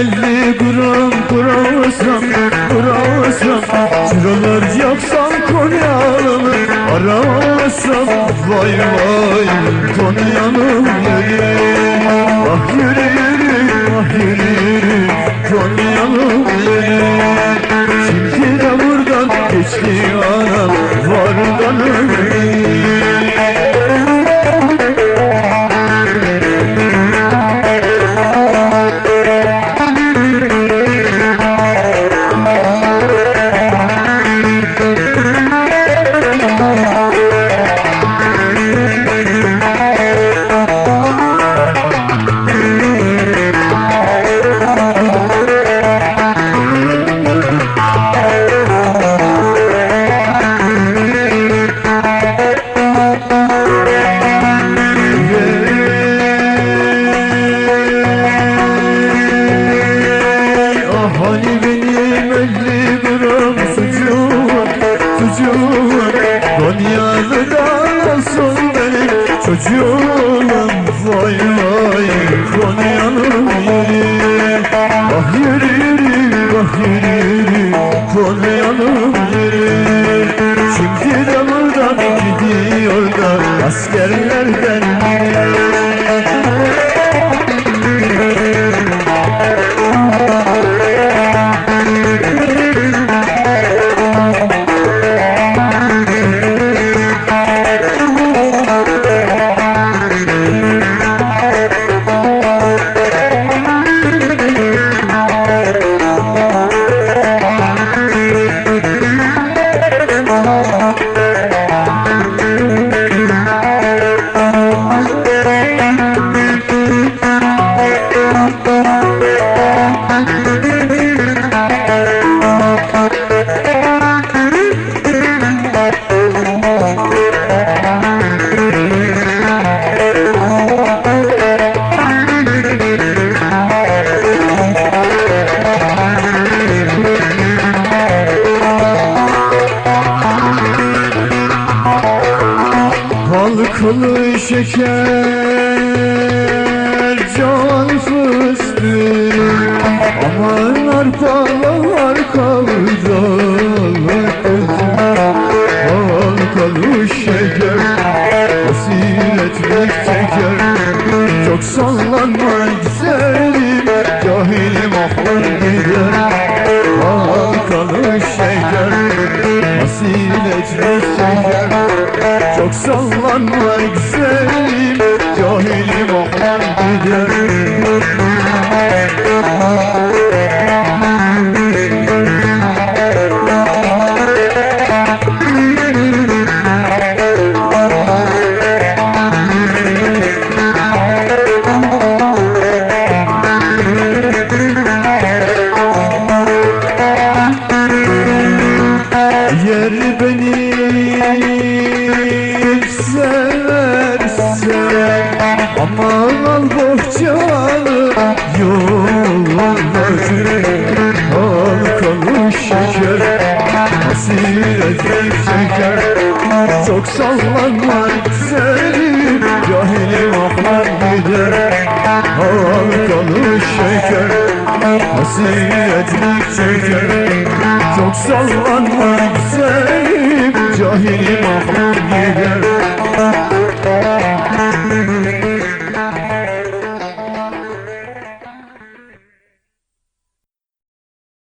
Elli gram kurasam kurasam Çıralar yaksan Konya'mı aramasam Vay vay Konya'nın yeri Ah yürü çocuğum Vay vay Konya'nın yeri Ah yürü yürü ah yürü yürü Konya'nın yeri Şimdi de gidiyor da askerlerden biri can fıstık Aman arpalar kavralar Halkalı şeker. Hasiretlik çeker Çok sallanma güzelim Cahilim ahlar gider. Halkalı şeker. Çok sallanma ahlar gider Al bohçanı yolları Halkalı şeker. Hasiretlik çeker Çok sallanma güzelim Cahilim ahlar gider. Halkalı şeker. Hasiretlik çeker Çok sallanma güzelim Cahilim ahlar gider